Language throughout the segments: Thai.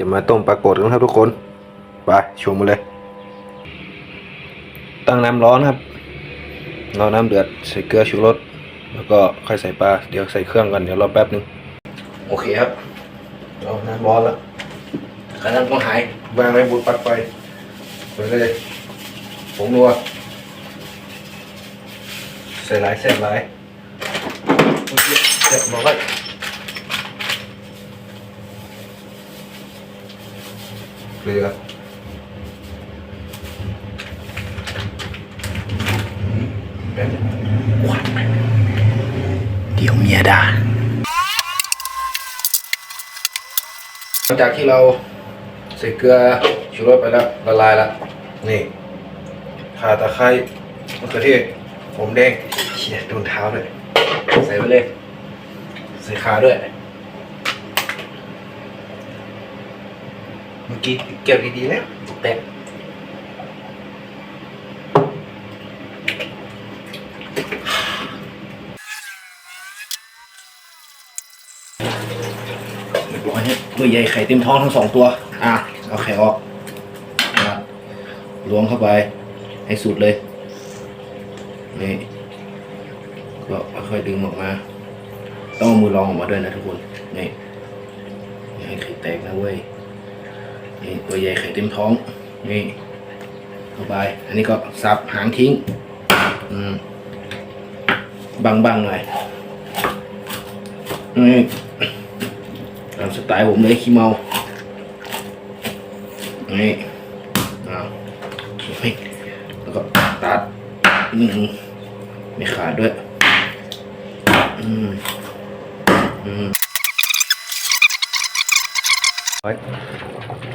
จะมาต้มปลากดกันครับทุกคนไปชมมาเลย ตั้งน้ำร้อนครับรอน้ำเดือดใส่เกลือชูรสแล้วก็ค่อยใส่ปลาเดี๋ยวใส่เครื่องก่อนเดี๋ยวรอแป๊บนึงโอเคครับเอน้ำร้อนแล้วกำลังต้องหายวางไว้บนปลั๊กไฟไปเลยผงนัวใส่หลายเส้นหลายเมื่อกี้เสร็จบอกว่า เกลือเป็นควันไปเดี๋ยวเมียด่าหลังจากที่เราใส่เกลือชูรสไปแล้วละลายแล้วนี่ข่าตะไคร้มะเขือเทศหอมแดงเชี่ยโดนเท้าเลยใส่ไปเลยใส่ขาด้วย มื่อกี้เกี่ยวดีๆแล้วแตกเรียบร้อยเนี่ยตัวใหญ่ไข่เต็มท้องทั้งสองตัว อะ เอาไข่ออกนะล้วงเข้าไป ให้สุดเลย นี่ ก็ค่อยๆดึงออกมา ต้องเอามือรองออกมาด้วยนะทุกคน นี่อย่าให้ไข่แตกนะเว้ย นี่ตัวใหญ่ไข่เต็มท้อง นี่เข้าไป อันนี้ก็สับหางทิ้ง อืมบังๆหน่อยนี่ตามสไตล์ผมเลยขี้เมา นี่เอาแล้วก็ตัดนึ่งไม่ขาดด้วย อืม อืม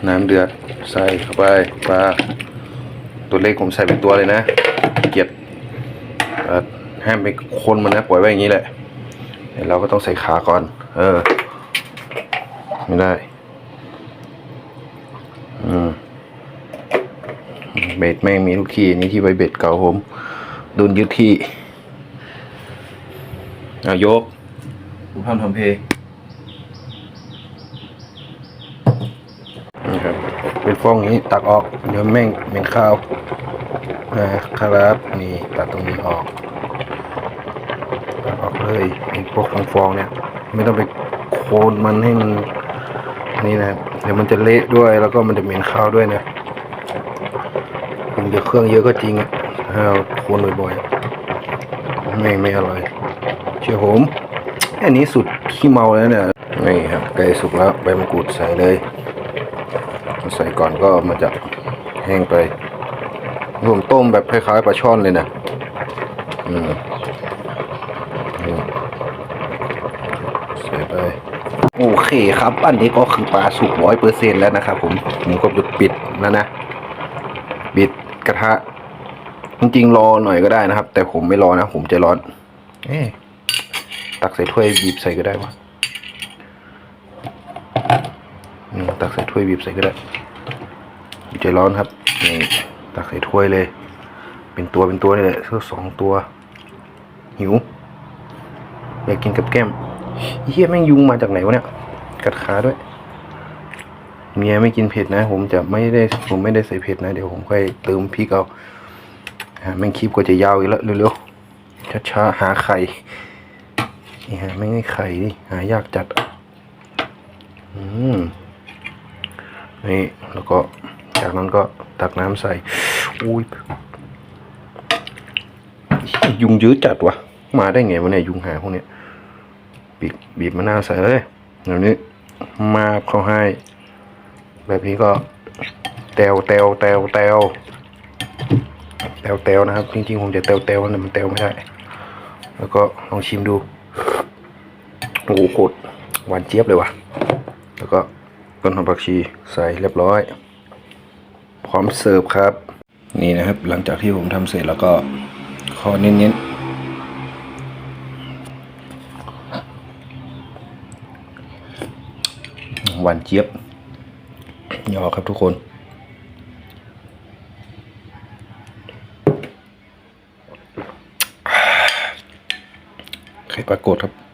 น้ำเดือดใส่เข้าไปปลาตัวเล็กผมใส่เป็นตัวเลยนะ เกลียดห้ามไปคนมันนะปล่อยไว้อย่างนี้แหละเดี๋ยวเราก็ต้องใส่ขาก่อน เออ ไม่ได้ อืมเบ็ดแม่งมีทุกที่นี่ที่ใบเบ็ดเก่าผมโดนยึดที่เอายกผมทำทำเพลง นี่ครับ เป็นฟองนี้ตักออกเดี๋ยวแม่งเหม็นข้าวนะครับนี่ตัดตรงนี้ออกตัดออกเลยไอ้พวกฟองๆเนี่ย ไม่ต้องไปโคนมันให้มันนี่นะเดี๋ยวมันจะเละด้วยแล้วก็มันจะเหม็นข้าวด้วยนะถึงจะเครื่องเยอะก็จริงอะถ้าเราโคนบ่อยๆไม่ไม่อร่อยเชื่อผมอันนี้สุดขี้เมาแล้วเนี่ยนี่ครับไก่สุกแล้วใบมะกรูดใส่เลย ใส่ก่อนก็มันจะแห้งไปผมต้มแบบคล้ายๆปลาช่อนเลยนะอืมใส่ไปโอเคครับ อันนี้ก็คือปลาสุกร้อยเปอร์เซ็นแล้วนะครับผมผมก็จะปิดแล้วนะ ปิดกระทะ จริงๆ รอหน่อยก็ได้นะครับ แต่ผมไม่รอนะ ผมจะร้อน เอ๊ตักใส่ถ้วยบีบใส่ก็ได้วะอืม ตักใส่ถ้วยบีบใส่ก็ได้ใจร้อนครับนี่ตักใส่ถ้วยเลย เป็นตัวเป็นตัวนี่แหละสักสองตัว หิว อยากกินกับแก้มเฮียแม่งยุงมาจากไหนวะเนี่ย กัดขาด้วย เมียไม่กินเผ็ดนะ ผมจะไม่ได้ผมไม่ได้ใส่เผ็ดนะ เดี๋ยวผมค่อยเติมพริกเอาอ่าแม่งคลิปก็จะยาวอีกแล้วเร็วๆช้าๆหาไข่นี่ฮะไม่ให้ไข่ดิหายากจัด อืม นี่แล้วก็จากนั้นก็ตักน้ำใส่อุ้ยยุงยื้อจัดวะมาได้ไงวะเนี่ยยุงหาพวกเนี้ยบีบบีบมะนาวใส่เลยแบบนี้มาเขาให้ แบบนี้ก็เตวเตวเตวเตวเตวเตวนะครับ จริงๆผมจะเตวเตวแต่มันเตวไม่ได้ แล้วก็ลองชิมดูโอ้โหหวานเจี๊ยบเลยว่ะแล้วก็ ต้นหอมผักชีใส่เรียบร้อย พร้อมเสิร์ฟครับ นี่นะครับ หลังจากที่ผมทำเสร็จแล้วก็ขอเน้นๆหวานเจี๊ยบยอครับทุกคน ไข่ปลากดครับ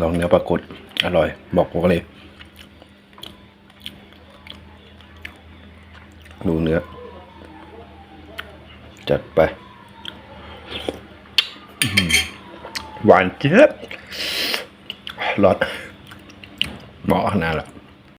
ลองเนื้อปลากดอร่อย บอกผมเลย ดูเนื้อ จัดไป หวานเจี๊ยบร้อนเหมาะขนาดละ